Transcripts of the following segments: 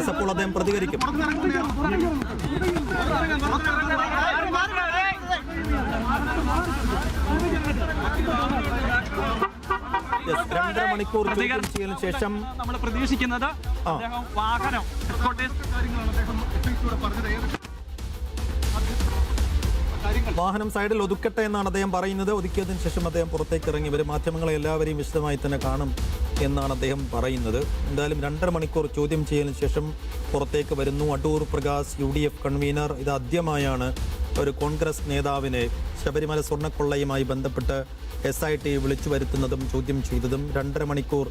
Yes അപ്പോൾ അദ്ദേഹം പ്രതികരിക്കും. രണ്ടര മണിക്കൂർ ചോദ്യം ശേഷം നമ്മൾ പ്രതീക്ഷിക്കുന്നത് അദ്ദേഹം വാഹനം വാഹനം സൈഡിൽ ഒതുക്കട്ടെ എന്നാണ് അദ്ദേഹം പറയുന്നത്. ഒതുക്കിയതിന് ശേഷം അദ്ദേഹം പുറത്തേക്ക് ഇറങ്ങി വരും. മാധ്യമങ്ങളെ എല്ലാവരെയും വിശദമായി തന്നെ കാണും എന്നാണ് അദ്ദേഹം പറയുന്നത്. എന്തായാലും രണ്ടര മണിക്കൂർ ചോദ്യം ചെയ്യലിന് ശേഷം പുറത്തേക്ക് വരുന്നു. Adoor Prakash U D F convener. ഇത് ആദ്യമായാണ് ഒരു കോൺഗ്രസ് നേതാവിനെ ശബരിമല സ്വർണക്കൊള്ളയുമായി ബന്ധപ്പെട്ട് എസ് ഐ ടി വിളിച്ചു വരുത്തുന്നതും ചോദ്യം ചെയ്തതും. രണ്ടര മണിക്കൂർ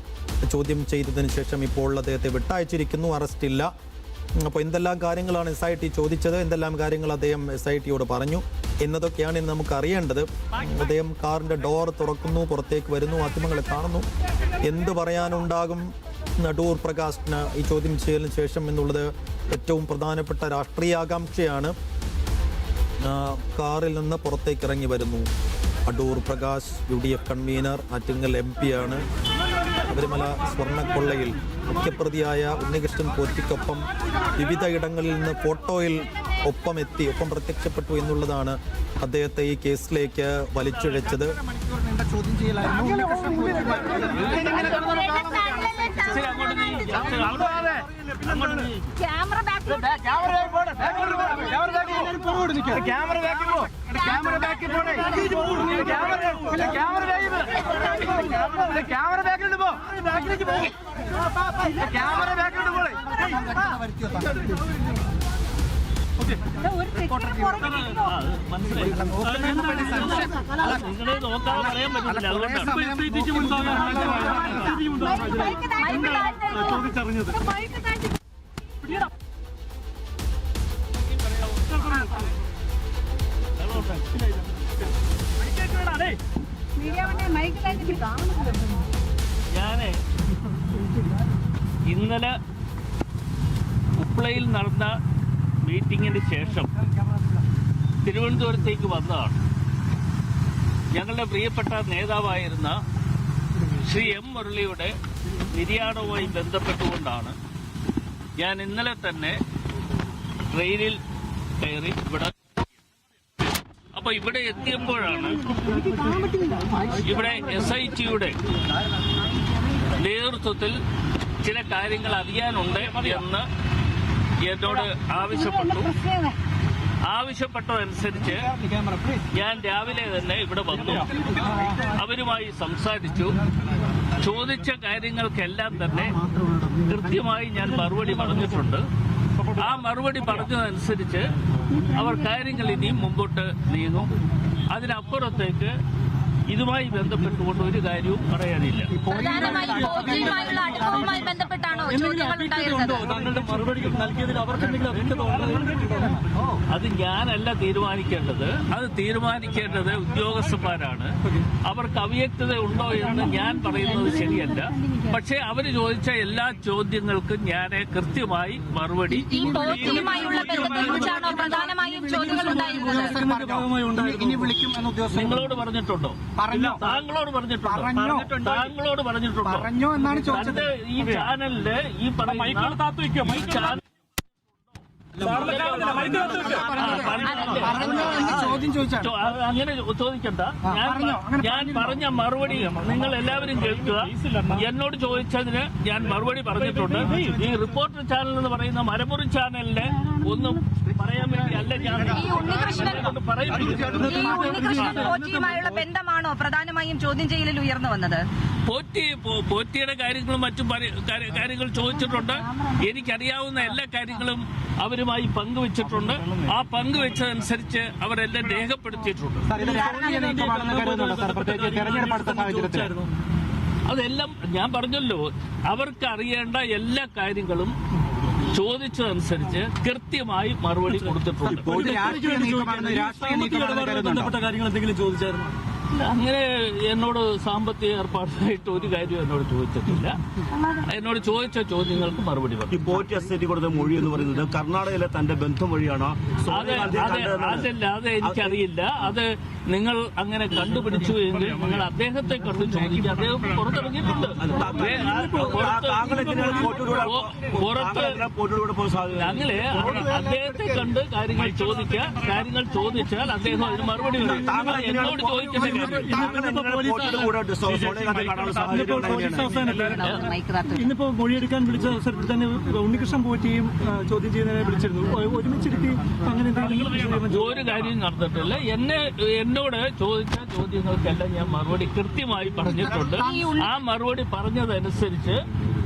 ചോദ്യം ചെയ്തതിന് ശേഷം ഇപ്പോൾ അദ്ദേഹത്തെ വിട്ടയച്ചിരിക്കുന്നു. അറസ്റ്റില്ല. അപ്പോൾ എന്തെല്ലാം കാര്യങ്ങളാണ് എസ് ഐ ടി ചോദിച്ചത്? എന്തെല്ലാം കാര്യങ്ങൾ അദ്ദേഹം എസ് ഐ ടിയോട് പറഞ്ഞു? എന്നതൊക്കെയാണ് ഇന്ന് നമുക്ക് അറിയേണ്ടത്. അദ്ദേഹം കാറിന്റെ ഡോർ തുറക്കുന്നു പുറത്തേക്ക് വരുന്നു മാധ്യമങ്ങളെ കാണുന്നു. എന്ത് പറയാനുണ്ടാകും? നടൂർ പ്രകാശിന് ഈ ചോദ്യം ചെയ്യലിന് ശേഷം എന്നുള്ളത് ഏറ്റവും പ്രധാനപ്പെട്ട രാഷ്ട്രീയ ആകാംക്ഷയാണ്. കാറിൽ നിന്ന് പുറത്തേക്ക് ഇറങ്ങി വരുന്നു. Adoor Prakash U D F convener Attingal M ആണ്. ശബരിമല സ്വർണക്കൊള്ളയിൽ മുഖ്യപ്രതിയായ ഉണ്ണികൃഷ്ണൻ പോറ്റിക്കൊപ്പം വിവിധ ഇടങ്ങളിൽ നിന്ന് ഫോട്ടോയിൽ ഒപ്പം എത്തി ഒപ്പം പ്രത്യക്ഷപ്പെട്ടു എന്നുള്ളതാണ് അദ്ദേഹത്തെ ഈ കേസിലേക്ക് വലിച്ചിഴച്ചത്. ചോദ്യം ചെയ്യലായിരുന്നു ക്യാമറ ബാക്കിൽ ക്യാമറ ബാക്കിൽ പോ. ക്യാമറ ബാക്കിൽ പോണേ. ക്യാമറ ക്യാമറ ബാക്കിൽ പോ. ക്യാമറ ബാക്കിൽ പോളെ ഒരു തെറ്റിന് പുറകിൽ ഇരുന്നോ? ആ, ചോദിച്ചറിഞ്ഞത് ഞാൻ ഇന്നലെ ഉപ്ലയിൽ നടന്ന മീറ്റിങ്ങിന് ശേഷം തിരുവനന്തപുരത്തേക്ക് വന്നതാണ്. ഞങ്ങളുടെ പ്രിയപ്പെട്ട നേതാവായിരുന്ന ശ്രീ എം മുരളിയുടെ നിര്യാണവുമായി ബന്ധപ്പെട്ടുകൊണ്ടാണ് ഞാൻ ഇന്നലെ തന്നെ ട്രെയിനിൽ കയറി ഇവിടെ അപ്പൊ ഇവിടെ എത്തിയപ്പോഴാണ് ഇവിടെ എസ് ഐ ടിയുടെ നേതൃത്വത്തിൽ ചില കാര്യങ്ങൾ അറിയാനുണ്ട് എന്ന് എന്നോട് ആവശ്യപ്പെട്ടു. ആവശ്യപ്പെട്ടതനുസരിച്ച് ഞാൻ രാവിലെ തന്നെ ഇവിടെ വന്നു. അവരുമായി സംസാരിച്ചു. ചോദിച്ച കാര്യങ്ങൾക്കെല്ലാം തന്നെ കൃത്യമായി ഞാൻ മറുപടി പറഞ്ഞിട്ടുണ്ട്. ആ മറുപടി പറഞ്ഞതനുസരിച്ച് അവർ കാര്യങ്ങൾ ഇനിയും മുമ്പോട്ട് നീങ്ങും. അതിനപ്പുറത്തേക്ക് ഇതുമായി ബന്ധപ്പെട്ടുകൊണ്ട് ഒരു കാര്യവും പറയാനില്ല. താങ്കളുടെ മറുപടി നൽകിയതിൽ അവർക്ക് അത് ഞാനല്ല തീരുമാനിക്കേണ്ടത്. അത് തീരുമാനിക്കേണ്ടത് ഉദ്യോഗസ്ഥന്മാരാണ്. അവർക്ക് അവ്യക്തത ഉണ്ടോ എന്ന് ഞാൻ പറയുന്നത് ശരിയല്ല. പക്ഷേ അവർ ചോദിച്ച എല്ലാ ചോദ്യങ്ങൾക്കും ഞാൻ കൃത്യമായി മറുപടി നിങ്ങളോട് പറഞ്ഞിട്ടുണ്ടോ? പറഞ്ഞോ. താങ്കളോട് പറഞ്ഞിട്ടുണ്ട്. പറഞ്ഞോ. താങ്കളോട് പറഞ്ഞിട്ടുണ്ട്. പറഞ്ഞോ എന്നാണ് ചോദിച്ചത്. ഈ ചാനലിൽ ഈ പറയുന്ന ഈ ചാനൽ പറഞ്ഞോ. എന്ന് ചോദിച്ചാണ്. അങ്ങനെ ചോദിക്കണ്ട. ഞാൻ ഞാൻ പറഞ്ഞ മറുപടി നിങ്ങൾ എല്ലാവരും കേൾക്കുക. എന്നോട് ചോദിച്ചതിന് ഞാൻ മറുപടി പറഞ്ഞിട്ടുണ്ട്. ഈ റിപ്പോർട്ടർ ചാനൽ എന്ന് പറയുന്ന മരമുറി ചാനലിന് ഒന്നും പറയാൻ വേണ്ടി അല്ല ഞാൻ ഈ ഉണ്ണികൃഷ്ണൻ ഈ ഉണ്ണികൃഷ്ണൻ കോച്ചിയുമായുള്ള ബന്ധമാണോ പ്രധാനമായും ചോദ്യം ചെയ്യലിൽ ഉയർന്നു വന്നത്? പോറ്റി പോറ്റിയുടെ കാര്യങ്ങളും മറ്റും കാര്യങ്ങൾ ചോദിച്ചിട്ടുണ്ട്. എനിക്കറിയാവുന്ന എല്ലാ കാര്യങ്ങളും അവരുമായി പങ്കുവച്ചിട്ടുണ്ട്. ആ പങ്കുവെച്ചതനുസരിച്ച് അവരെല്ലാം രേഖപ്പെടുത്തിയിട്ടുണ്ട്. അതെല്ലാം ഞാൻ പറഞ്ഞല്ലോ. അവർക്ക് അറിയേണ്ട എല്ലാ കാര്യങ്ങളും ചോദിച്ചതനുസരിച്ച് കൃത്യമായി മറുപടി കൊടുത്തിട്ടുണ്ട്. രാഷ്ട്രീയ നീക്കമാണെന്ന് ബന്ധപ്പെട്ട കാര്യങ്ങൾ എന്തെങ്കിലും ചോദിച്ചായിരുന്നു? അങ്ങനെ എന്നോട് സാമ്പത്തിക ഏർപ്പാടായിട്ട് ഒരു കാര്യം എന്നോട് ചോദിച്ചിട്ടില്ല. എന്നോട് ചോദിച്ച ചോദ്യങ്ങൾക്ക് മറുപടി ഈ പറഞ്ഞു പോറ്റി എസ്റ്റേറ്റ് കൊടുത്ത മൊഴി എന്ന് പറയുന്നത് കർണാടകയിലെ തന്റെ ബന്ധം വഴിയാണോ? അതല്ല അത് എനിക്കറിയില്ല. അത് നിങ്ങൾ അങ്ങനെ കണ്ടുപിടിച്ചു എങ്കിൽ നിങ്ങൾ അദ്ദേഹത്തെ കണ്ടു ചോദിക്കുക. അദ്ദേഹം പുറത്തിറങ്ങിയിട്ടുണ്ട്. പുറത്ത് ഞങ്ങൾ അദ്ദേഹത്തെ കണ്ട് കാര്യങ്ങൾ ചോദിക്കുക കാര്യങ്ങൾ ചോദിച്ചാൽ അദ്ദേഹം അതിന് മറുപടി എന്നോട് ചോദിക്കേണ്ട ഇന്നിപ്പോ മൊഴിയെടുക്കാൻ വിളിച്ച അവസരത്തിൽ തന്നെ ഉണ്ണികൃഷ്ണൻ പോറ്റിയും ചോദ്യം ചെയ്യുന്നതിനെ വിളിച്ചിരുന്നു. ഒരുമിച്ചിരുത്തി അങ്ങനെ എന്തെങ്കിലും ഒരു കാര്യം നടന്നിട്ടില്ല. എന്നെ എന്നോട് ചോദിച്ച ചോദ്യങ്ങൾക്കെല്ലാം ഞാൻ മറുപടി കൃത്യമായി പറഞ്ഞിട്ടുണ്ട്. ആ മറുപടി പറഞ്ഞതനുസരിച്ച്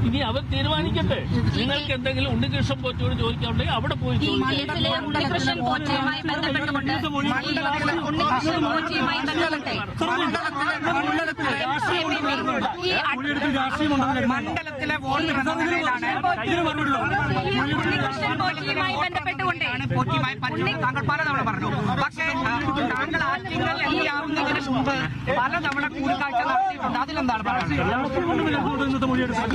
ഇനി അവർ തീരുമാനിക്കട്ടെ. നിങ്ങൾക്ക് എന്തെങ്കിലും ഉണ്ണികൃഷ്ണൻ പോറ്റിയോട് ചോദിക്കാറുണ്ടെങ്കിൽ അവിടെ പോയി ഉണ്ണികൃഷ്ണൻ പോറ്റിയുമായി ബന്ധപ്പെട്ടുകൊണ്ട് ഉണ്ണികൃഷ്ണൻ പോറ്റിയുമായി ബന്ധപ്പെട്ട്. മണ്ഡലത്തിലെ വോട്ട് എന്ന നിലയിലാണ് ഉണ്ണികൃഷ്ണൻ പോറ്റിയുമായി ബന്ധപ്പെട്ടുകൊണ്ട് പോറ്റിയുമായി താങ്കൾ പലതവണ പറഞ്ഞു പക്ഷേ താങ്കൾ ആറ്റിങ്ങൾ എം പി ആവുന്നതിന് മുമ്പ് പലതവണ കൂടിക്കാഴ്ച നടത്തിയിട്ടുണ്ട് അതിലെന്താണ് പറയുന്നത് ചോദ്യം മൊഴിയെടുത്തത്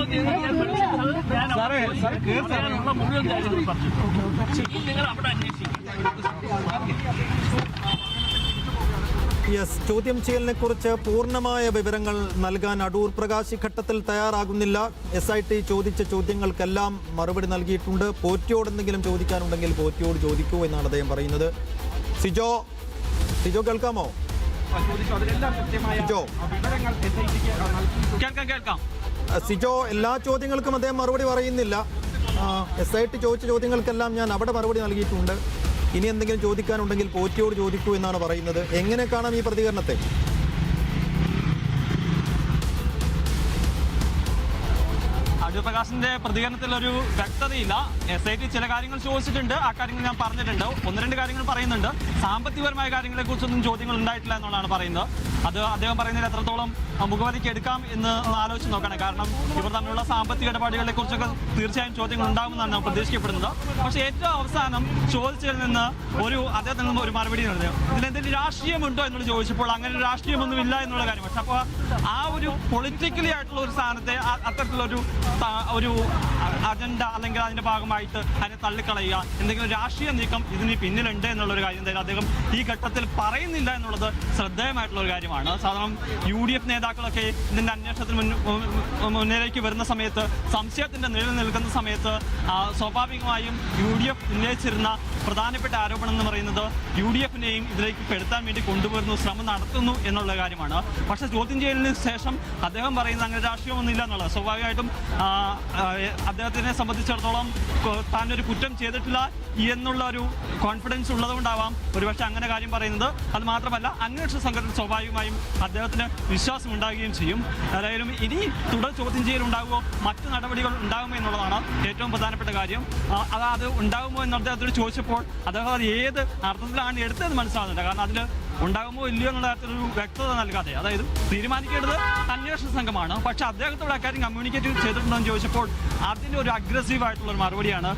ഒരു സാർ മുഴുവൻ കാര്യങ്ങൾ പറഞ്ഞു നിങ്ങൾ അവിടെ അന്വേഷിക്കും യെസ് ചോദ്യം ചെയ്യലിനെ കുറിച്ച് പൂർണമായ വിവരങ്ങൾ നൽകാൻ അടൂർ പ്രകാശി ഘട്ടത്തിൽ തയ്യാറാകുന്നില്ല. എസ് ഐ ടി ചോദിച്ച ചോദ്യങ്ങൾക്കെല്ലാം മറുപടി നൽകിയിട്ടുണ്ട്. പോറ്റിയോട് എന്തെങ്കിലും ചോദിക്കാനുണ്ടെങ്കിൽ പോറ്റിയോട് ചോദിക്കൂ എന്നാണ് അദ്ദേഹം പറയുന്നത്. സിജോ സിജോ കേൾക്കാമോ? സിജോ. കേൾക്കാം കേൾക്കാം. സിജോ എല്ലാ ചോദ്യങ്ങൾക്കും അദ്ദേഹം മറുപടി പറയുന്നില്ല. എസ് ഐ ടി ചോദിച്ച ചോദ്യങ്ങൾക്കെല്ലാം ഞാൻ അവിടെ മറുപടി നൽകിയിട്ടുണ്ട്. ഇനി എന്തെങ്കിലും ചോദിക്കാനുണ്ടെങ്കിൽ പോറ്റിയോട് ചോദിക്കൂ എന്നാണ് പറയുന്നത്. എങ്ങനെ കാണാം ഈ പ്രതികരണത്തെ? പ്രകാശിന്റെ പ്രതികരണത്തിൽ ഒരു വ്യക്തതയില്ല. എസ് ഐ ടി ചില കാര്യങ്ങൾ ചോദിച്ചിട്ടുണ്ട്. ആ കാര്യങ്ങൾ ഞാൻ പറഞ്ഞിട്ടുണ്ട്. ഒന്ന് രണ്ട് കാര്യങ്ങൾ പറയുന്നുണ്ട്. സാമ്പത്തികപരമായ കാര്യങ്ങളെ കുറിച്ചൊന്നും ചോദ്യങ്ങൾ ഉണ്ടായിട്ടില്ല എന്നുള്ളതാണ് പറയുന്നത്. അത് അദ്ദേഹം പറയുന്നതിൽ എത്രത്തോളം മുഖവരിക്ക് എടുക്കാം എന്ന് ആലോചിച്ച് നോക്കണം. കാരണം ഇവർ തമ്മിലുള്ള സാമ്പത്തിക ഇടപാടുകളെ കുറിച്ചൊക്കെ തീർച്ചയായും ചോദ്യങ്ങൾ ഉണ്ടാകുമെന്നാണ് പ്രതീക്ഷിക്കപ്പെടുന്നത്. പക്ഷേ ഏറ്റവും അവസാനം ചോദിച്ചതിൽ നിന്ന് ഒരു അദ്ദേഹത്തിൽ നിന്ന് ഒരു മറുപടി നടന്നു ഇതിലെന്തെങ്കിലും രാഷ്ട്രീയമുണ്ടോ എന്നുള്ള ചോദിച്ചപ്പോൾ അങ്ങനെ ഒരു രാഷ്ട്രീയമൊന്നുമില്ല എന്നുള്ള കാര്യം. പക്ഷെ അപ്പോൾ ആ ഒരു പൊളിറ്റിക്കലി ആയിട്ടുള്ള ഒരു സ്ഥാനത്തെ അത്തരത്തിലൊരു ഒരു അജണ്ട അല്ലെങ്കിൽ അതിന്റെ ഭാഗമായിട്ട് അതിനെ തള്ളിക്കളയുക. എന്തെങ്കിലും രാഷ്ട്രീയ നീക്കം ഇതിന് പിന്നിലുണ്ട് എന്നുള്ള ഒരു കാര്യം എന്തായാലും അദ്ദേഹം ഈ ഘട്ടത്തിൽ പറയുന്നില്ല എന്നുള്ളത് ശ്രദ്ധേയമായിട്ടുള്ള ഒരു കാര്യമാണ്. സാധാരണ യു ഡി എഫ് നേതാക്കളൊക്കെ ഇതിന്റെ അന്വേഷണത്തിന് മുന്നിലേക്ക് വരുന്ന സമയത്ത് സംശയത്തിന്റെ നിഴൽ നിൽക്കുന്ന സമയത്ത് സ്വാഭാവികമായും യു ഡി എഫ് ഉന്നയിച്ചിരുന്ന പ്രധാനപ്പെട്ട ആരോപണം എന്ന് പറയുന്നത് യു ഡി എഫിനെയും ഇതിലേക്ക് പെടുത്താൻ വേണ്ടി കൊണ്ടുവരുന്നു ശ്രമം നടത്തുന്നു എന്നുള്ള കാര്യമാണ്. പക്ഷേ ചോദ്യം ചെയ്യലിന് ശേഷം അദ്ദേഹം പറയുന്നത് അങ്ങനെ രാഷ്ട്രീയമൊന്നുമില്ല എന്നുള്ളത്. സ്വാഭാവികമായിട്ടും അദ്ദേഹത്തിനെ സംബന്ധിച്ചിടത്തോളം താൻ ഒരു കുറ്റം ചെയ്തിട്ടില്ല എന്നുള്ള ഒരു കോൺഫിഡൻസ് ഉള്ളതുകൊണ്ടാവാം ഒരുപക്ഷെ അങ്ങനെ കാര്യം പറയുന്നത്. അത് മാത്രമല്ല അന്വേഷണ സംഘത്തിൽ സ്വാഭാവികമായും അദ്ദേഹത്തിന് വിശ്വാസം ഉണ്ടാകുകയും ചെയ്യും. ഏതായാലും ഇനി തുടർ ചോദ്യം ചെയ്യൽ ഉണ്ടാകുമോ മറ്റു നടപടികൾ ഉണ്ടാകുമോ എന്നുള്ളതാണ് ഏറ്റവും പ്രധാനപ്പെട്ട കാര്യം. അതാ അത് ഉണ്ടാകുമോ എന്ന് അദ്ദേഹത്തോട് ചോദിച്ചപ്പോൾ അദ്ദേഹം അത് ഏത് അർത്ഥത്തിലാണ് എടുത്തതെന്ന് മനസ്സിലാകുന്നില്ല. കാരണം അതിൽ ഉണ്ടാകുമോ ഇല്ലയോ എന്നുള്ള കാര്യത്തിലൊരു വ്യക്തത നൽകാതെ അതായത് തീരുമാനിക്കേണ്ടത് അന്വേഷണ സംഘമാണ്. പക്ഷെ അദ്ദേഹത്തോട് അക്കാര്യം കമ്മ്യൂണിക്കേറ്റ് ചെയ്തിട്ടുണ്ടോ എന്ന് ചോദിച്ചപ്പോൾ അതിന് ഒരു അഗ്രസീവ് ആയിട്ടുള്ള ഒരു മറുപടിയാണ്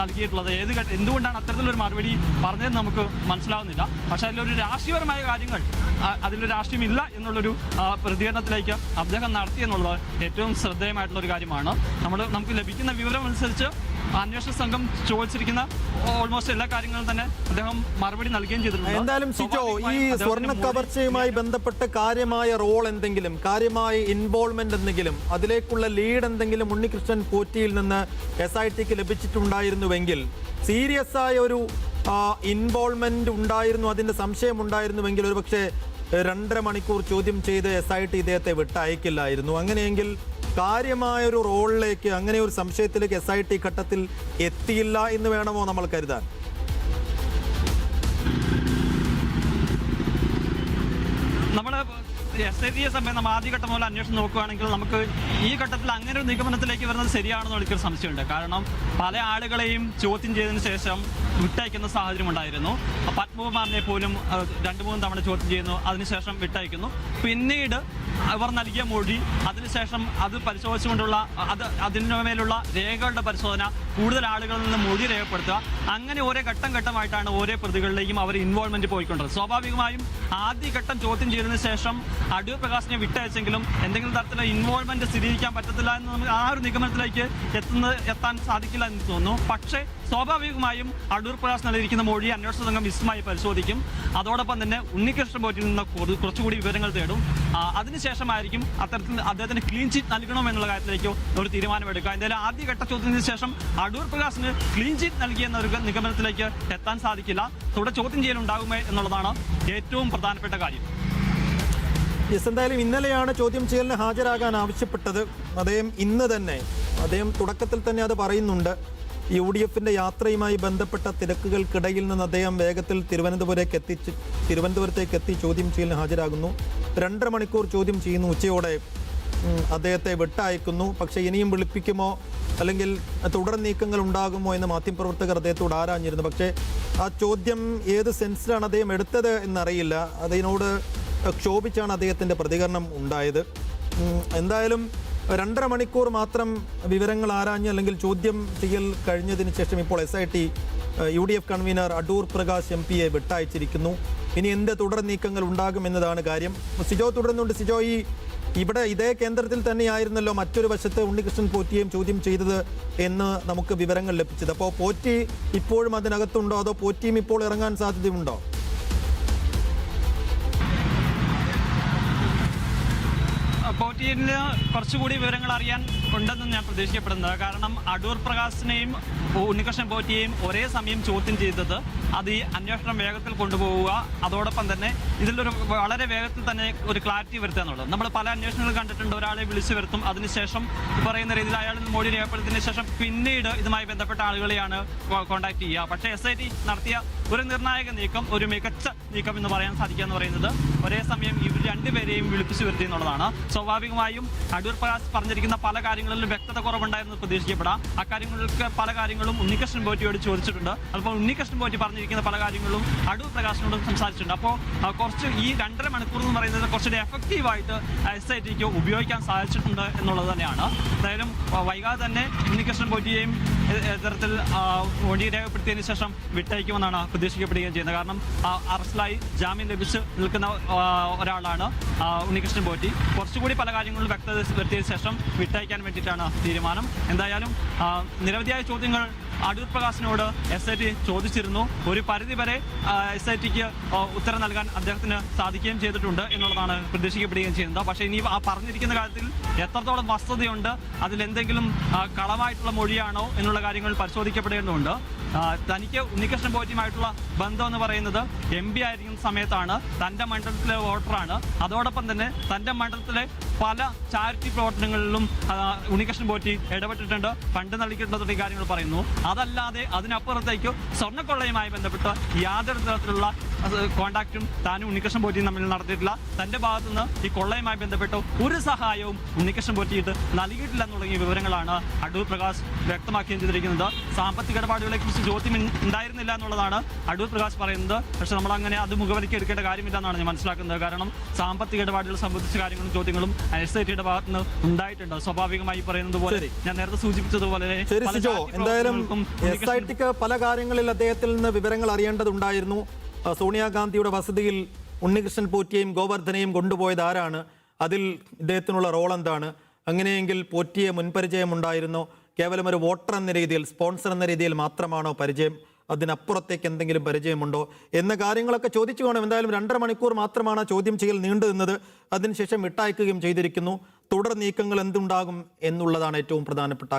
നൽകിയിട്ടുള്ളത്. ഏത് എന്തുകൊണ്ടാണ് അത്തരത്തിലൊരു മറുപടി പറഞ്ഞതെന്ന് നമുക്ക് മനസ്സിലാവുന്നില്ല. പക്ഷെ അതിലൊരു രാഷ്ട്രീയപരമായ കാര്യങ്ങൾ അതിലൊരു രാഷ്ട്രീയമില്ല എന്നുള്ളൊരു പ്രതികരണത്തിലേക്ക് അദ്ദേഹം നടത്തി എന്നുള്ളത് ഏറ്റവും ശ്രദ്ധേയമായിട്ടുള്ള ഒരു കാര്യമാണ്. നമ്മൾ നമുക്ക് ലഭിക്കുന്ന വിവരം അനുസരിച്ച് അന്വേഷണ സംഘം ചോദിച്ചിരിക്കുന്ന ഓൾമോസ്റ്റ് എല്ലാ കാര്യങ്ങളും തന്നെ അദ്ദേഹം മറുപടി നൽകുകയും ചെയ്തിട്ടുണ്ട്. എന്തായാലും സിജോ ഈ സ്വർണ കവർച്ചയുമായി ബന്ധപ്പെട്ട് കാര്യമായ റോൾ എന്തെങ്കിലും കാര്യമായ ഇൻവോൾവ്മെന്റ് എന്തെങ്കിലും അതിലേക്കുള്ള ലീഡ് എന്തെങ്കിലും ഉണ്ണികൃഷ്ണൻ പോറ്റിയിൽ നിന്ന് എസ് ഐ ടിക്ക് ലഭിച്ചിട്ടുണ്ടായിരുന്നുവെങ്കിൽ സീരിയസ് ആയ ഒരു ഇൻവോൾവ്മെന്റ് ഉണ്ടായിരുന്നു അതിന്റെ സംശയം ഉണ്ടായിരുന്നുവെങ്കിൽ ഒരുപക്ഷെ രണ്ടര മണിക്കൂർ ചോദ്യം ചെയ്ത് എസ് ഐ ടി ഇദ്ദേഹത്തെ വിട്ടയക്കില്ലായിരുന്നു. അങ്ങനെയെങ്കിൽ കാര്യമായ ഒരു റോളിലേക്ക് അങ്ങനെ ഒരു സംശയത്തിലേക്ക് എസ് ഐ ടി ഘട്ടത്തിൽ എത്തിയില്ല എന്ന് വേണമോ നമ്മൾ കരുതാൻ? നമ്മുടെ എസ് ഐ ടിയെ സംബന്ധിച്ച് നമ്മൾ ആദ്യഘട്ടം മുതൽ അന്വേഷണം നോക്കുകയാണെങ്കിൽ നമുക്ക് ഈ ഘട്ടത്തിൽ അങ്ങനെ ഒരു നിഗമനത്തിലേക്ക് വരുന്നത് ശരിയാണെന്ന് എനിക്കൊരു സംശയമുണ്ട് കാരണം പല ആളുകളെയും ചോദ്യം ചെയ്തതിനു ശേഷം വിട്ടയക്കുന്ന സാഹചര്യം ഉണ്ടായിരുന്നു പത്മകുമാറിനെ പോലും രണ്ടു മൂന്ന് തവണ ചോദ്യം ചെയ്യുന്നു. അതിനുശേഷം വിട്ടയക്കുന്നു. പിന്നീട് അവർ നൽകിയ മൊഴി അതിനുശേഷം അത് പരിശോധിച്ചുകൊണ്ടുള്ള അത് അതിനുമേലുള്ള രേഖകളുടെ പരിശോധന കൂടുതൽ ആളുകളിൽ നിന്ന് മൊഴി രേഖപ്പെടുത്തുക. അങ്ങനെ ഓരോ ഘട്ടം ഘട്ടമായിട്ടാണ് ഓരോ പ്രതികളിലേക്കും അവർ ഇൻവോൾവ്മെന്റ് പോയിക്കൊണ്ടത്. സ്വാഭാവികമായും ആദ്യ ഘട്ടം ചോദ്യം ചെയ്തതിനു ശേഷം അടൂർ പ്രകാശിനെ വിട്ടയച്ചെങ്കിലും എന്തെങ്കിലും തരത്തിലുള്ള ഇൻവോൾവ്മെന്റ് സ്ഥിരീകരിക്കാൻ പറ്റത്തില്ല എന്ന് നമുക്ക് ആ ഒരു നിഗമനത്തിലേക്ക് എത്തുന്നത് എത്താൻ സാധിക്കില്ല എന്ന് തോന്നുന്നു. പക്ഷേ സ്വാഭാവികമായും അടൂർ പ്രകാശ് നൽകിയിരിക്കുന്ന മൊഴി അന്വേഷണ സംഘം വിശദമായി പരിശോധിക്കും. അതോടൊപ്പം തന്നെ ഉണ്ണികൃഷ്ണൻ പോറ്റിൽ നിന്ന് കുറു- കുറച്ചുകൂടി വിവരങ്ങൾ തേടും. അതിനുശേഷമായിരിക്കും അത്തരത്തിൽ അദ്ദേഹത്തിന് ക്ലീൻ ചീറ്റ് നൽകണം എന്നുള്ള കാര്യത്തിലേക്ക് ഒരു തീരുമാനമെടുക്കുക. എന്തായാലും ആദ്യഘട്ട ചോദ്യത്തിന് ശേഷം അടൂർ പ്രകാശിന് ക്ലീൻ ചീറ്റ് നൽകിയെന്ന ഒരു നിഗമനത്തിലേക്ക് എത്താൻ സാധിക്കില്ല. തുടർ ചോദ്യം ചെയ്യലുണ്ടാകുമേ എന്നുള്ളതാണ് ഏറ്റവും പ്രധാനപ്പെട്ട കാര്യം. യെസ് എന്തായാലും ഇന്നലെയാണ് ചോദ്യം ചെയ്യലിന് ഹാജരാകാൻ ആവശ്യപ്പെട്ടത്. അദ്ദേഹം ഇന്ന് തന്നെ അദ്ദേഹം തുടക്കത്തിൽ തന്നെ അത് പറയുന്നുണ്ട്. യു ഡി എഫിന്റെ യാത്രയുമായി ബന്ധപ്പെട്ട തിരക്കുകൾക്കിടയിൽ നിന്ന് അദ്ദേഹം വേഗത്തിൽ തിരുവനന്തപുരത്തേക്ക് എത്തിച്ച് തിരുവനന്തപുരത്തേക്ക് എത്തി ചോദ്യം ചെയ്യലിന് ഹാജരാകുന്നു. രണ്ടര മണിക്കൂർ ചോദ്യം ചെയ്യുന്നു. ഉച്ചയോടെ അദ്ദേഹത്തെ വിട്ടയക്കുന്നു. പക്ഷേ ഇനിയും വിളിപ്പിക്കുമോ? അല്ലെങ്കിൽ തുടർ നീക്കങ്ങൾ ഉണ്ടാകുമോ എന്ന് മാധ്യമപ്രവർത്തകർ അദ്ദേഹത്തോട് ആരാഞ്ഞിരുന്നു. പക്ഷേ ആ ചോദ്യം ഏത് സെൻസിലാണ് അദ്ദേഹം എടുത്തത് എന്നറിയില്ല. അതിനോട് ക്ഷോഭിച്ചാണ് അദ്ദേഹത്തിന്റെ പ്രതികരണം ഉണ്ടായത്. എന്തായാലും രണ്ടര മണിക്കൂർ മാത്രം വിവരങ്ങൾ ആരാഞ്ഞ് അല്ലെങ്കിൽ ചോദ്യം ചെയ്യൽ കഴിഞ്ഞതിന് ശേഷം ഇപ്പോൾ S I T U D F convener Adoor Prakash M പിയെ വിട്ടയച്ചിരിക്കുന്നു. ഇനി എന്ത് തുടർ നീക്കങ്ങൾ ഉണ്ടാകും എന്നതാണ് കാര്യം. സിജോ തുടരുന്നുണ്ട്. സിജോ ഈ ഇവിടെ ഇതേ കേന്ദ്രത്തിൽ തന്നെയായിരുന്നല്ലോ മറ്റൊരു വശത്ത് ഉണ്ണികൃഷ്ണൻ പോറ്റിയെയും ചോദ്യം ചെയ്തത് എന്ന് നമുക്ക് വിവരങ്ങൾ ലഭിച്ചത്. അപ്പോൾ പോറ്റി ഇപ്പോഴും അതിനകത്തുണ്ടോ? അതോ പോറ്റിയും ഇപ്പോൾ ഇറങ്ങാൻ സാധ്യതയുണ്ടോ? പോറ്റിയിന് കുറച്ചുകൂടി വിവരങ്ങൾ അറിയാൻ ഉണ്ടെന്ന് ഞാൻ പ്രതീക്ഷിക്കപ്പെടുന്നത്. കാരണം അടൂർ പ്രകാശിനെയും ഉണ്ണികൃഷ്ണൻ പോറ്റിയെയും ഒരേ സമയം ചോദ്യം ചെയ്തത് അത് ഈ അന്വേഷണം വേഗത്തിൽ കൊണ്ടുപോവുക. അതോടൊപ്പം തന്നെ ഇതിലൊരു വളരെ വേഗത്തിൽ തന്നെ ഒരു ക്ലാരിറ്റി വരുത്തുക എന്നുള്ളത്. നമ്മൾ പല അന്വേഷണങ്ങൾ കണ്ടിട്ടുണ്ട്. ഒരാളെ വിളിച്ചു വരുത്തും. അതിനുശേഷം പറയുന്ന രീതിയിൽ അയാൾ മൊഴി രേഖപ്പെടുത്തിയതിനു ശേഷം പിന്നീട് ഇതുമായി ബന്ധപ്പെട്ട ആളുകളെയാണ് കോൺടാക്ട് ചെയ്യുക. പക്ഷേ എസ് ഐ ടി നടത്തിയ ഒരു നിർണായക നീക്കം ഒരു മികച്ച നീക്കം എന്ന് പറയാൻ സാധിക്കുക എന്ന് പറയുന്നത് ഒരേ സമയം ഇവർ രണ്ടുപേരെയും വിളിപ്പിച്ചു വരുത്തി എന്നുള്ളതാണ്. സ്വാഭാവികമായും അടൂർ പ്രകാശ് പറഞ്ഞിരിക്കുന്ന പല കാര്യങ്ങളിലും വ്യക്തത കുറവുണ്ടായിരുന്നു പ്രതീക്ഷിക്കപ്പെടാം. അക്കാര്യങ്ങൾക്ക് പല കാര്യങ്ങളും ഉണ്ണികൃഷ്ണൻ പോറ്റിയോട് ചോദിച്ചിട്ടുണ്ട്. അപ്പോൾ ഉണ്ണികൃഷ്ണൻ പോറ്റി പറഞ്ഞിരിക്കുന്ന പല കാര്യങ്ങളും അടൂർ പ്രകാശിനോടും സംസാരിച്ചിട്ടുണ്ട്. അപ്പോൾ കുറച്ച് ഈ രണ്ടര മണിക്കൂർ എന്ന് പറയുന്നത് കുറച്ചുകൂടി എഫക്റ്റീവായിട്ട് എസ് ഐ ടിക്ക് ഉപയോഗിക്കാൻ സാധിച്ചിട്ടുണ്ട് എന്നുള്ളത് തന്നെയാണ്. എന്തായാലും വൈകാതെ തന്നെ ഉണ്ണികൃഷ്ണൻ പോറ്റിയെയും ഇത്തരത്തിൽ മൊഴി രേഖപ്പെടുത്തിയതിനു ശേഷം വിട്ടയക്കുമെന്നാണ് പ്രതീക്ഷിക്കപ്പെടുകയും ചെയ്യുന്നത്. കാരണം അറസ്റ്റിലായി ജാമ്യം ലഭിച്ച് നിൽക്കുന്ന ഒരാളാണ് ഉണ്ണികൃഷ്ണൻ പോറ്റി. കുറച്ചുകൂടി പല കാര്യങ്ങളും വ്യക്തത വരുത്തിയതിനു ശേഷം വിട്ടയക്കാൻ വേണ്ടിയിട്ടാണ് തീരുമാനം. എന്തായാലും നിരവധിയായ ചോദ്യങ്ങൾ അടൂർ പ്രകാശിനോട് എസ് ഐ ടി ചോദിച്ചിരുന്നു. ഒരു പരിധിവരെ എസ് ഐ ടിക്ക് ഉത്തരം നൽകാൻ അദ്ദേഹത്തിന് സാധിക്കുകയും ചെയ്തിട്ടുണ്ട് എന്നുള്ളതാണ് പ്രതീക്ഷിക്കപ്പെടുകയും ചെയ്യുന്നത്. പക്ഷേ ഇനി ആ പറഞ്ഞിരിക്കുന്ന കാര്യത്തിൽ എത്രത്തോളം വസ്തുതയുണ്ട് അതിലെന്തെങ്കിലും കളവായിട്ടുള്ള മൊഴിയാണോ എന്നുള്ള കാര്യങ്ങൾ പരിശോധിക്കപ്പെടേണ്ടതുണ്ട്. തനിക്ക് ഉണ്ണികൃഷ്ണൻ പോറ്റിയുമായിട്ടുള്ള ബന്ധം എന്ന് പറയുന്നത് എം പി ആയിരിക്കുന്ന സമയത്താണ്. തന്റെ മണ്ഡലത്തിലെ വോട്ടറാണ്. അതോടൊപ്പം തന്നെ തന്റെ മണ്ഡലത്തിലെ പല ചാരിറ്റി പ്രവർത്തനങ്ങളിലും ഉണ്ണികൃഷ്ണൻ പോറ്റി ഇടപെട്ടിട്ടുണ്ട്. ഫണ്ട് നൽകിയിട്ടുണ്ട് തുടങ്ങിയ കാര്യങ്ങൾ പറയുന്നു. അതല്ലാതെ അതിനപ്പുറത്തേക്ക് സ്വർണക്കൊള്ളയുമായി ബന്ധപ്പെട്ട് യാതൊരു തരത്തിലുള്ള കോണ്ടാക്റ്റും താനും ഉണ്ണികൃഷ്ണൻ പോറ്റിയും തമ്മിൽ നടത്തിയിട്ടില്ല. തന്റെ ഭാഗത്തു നിന്ന് ഈ കൊള്ളയുമായി ബന്ധപ്പെട്ട് ഒരു സഹായവും ഉണ്ണികൃഷ്ണൻ പോറ്റിയിട്ട് നൽകിയിട്ടില്ല തുടങ്ങിയ വിവരങ്ങളാണ് അടൂർ പ്രകാശ് വ്യക്തമാക്കുകയും ചെയ്തിരിക്കുന്നത് സാമ്പത്തിക ഇടപാടുകളെ കുറിച്ച് ചോദ്യം ഉണ്ടായിരുന്നില്ല എന്നുള്ളതാണ് അടൂർ പ്രകാശ് പറയുന്നത്. പക്ഷെ നമ്മൾ അങ്ങനെ അത് മുഖവിലേക്ക് എടുക്കേണ്ട കാര്യമില്ല എന്നാണ് ഞാൻ മനസ്സിലാക്കുന്നത്. കാരണം സാമ്പത്തിക ഇടപാടുകൾ സംബന്ധിച്ച കാര്യങ്ങളും ചോദ്യങ്ങളും ടിയുടെ ഭാഗത്ത് നിന്ന് ഉണ്ടായിട്ടുണ്ടോ? സ്വാഭാവികമായി പറയുന്നത് പോലെ ഞാൻ നേരത്തെ സൂചിപ്പിച്ചതുപോലെ പല എന്തായാലും പ്രവർത്തനങ്ങൾക്കും എസ് ഐ ടിക്ക് പല കാര്യങ്ങളിൽ അദ്ദേഹത്തിൽ നിന്ന് വിവരങ്ങൾ അറിയേണ്ടതുണ്ടായിരുന്നു. സോണിയാഗാന്ധിയുടെ വസതിയിൽ ഉണ്ണികൃഷ്ണൻ പോറ്റിയെയും ഗോവർദ്ധനെയും കൊണ്ടുപോയത് ആരാണ്? അതിൽ ഇദ്ദേഹത്തിനുള്ള റോൾ എന്താണ്? അങ്ങനെയെങ്കിൽ പോറ്റിയെ മുൻപരിചയം ഉണ്ടായിരുന്നോ കേവലം ഒരു വോട്ടർ എന്ന രീതിയിൽ സ്പോൺസർ എന്ന രീതിയിൽ മാത്രമാണോ പരിചയം? അതിനപ്പുറത്തേക്ക് എന്തെങ്കിലും പരിചയമുണ്ടോ? എന്ന കാര്യങ്ങളൊക്കെ ചോദിച്ചു വേണം. എന്തായാലും രണ്ടര മണിക്കൂർ മാത്രമാണ് ചോദ്യം ചെയ്യൽ നീണ്ടു നിന്നത്. അതിനുശേഷം വിട്ടയക്കുകയും ചെയ്തിരിക്കുന്നു. തുടർ നീക്കങ്ങൾ എന്തുണ്ടാകും എന്നുള്ളതാണ് ഏറ്റവും പ്രധാനപ്പെട്ട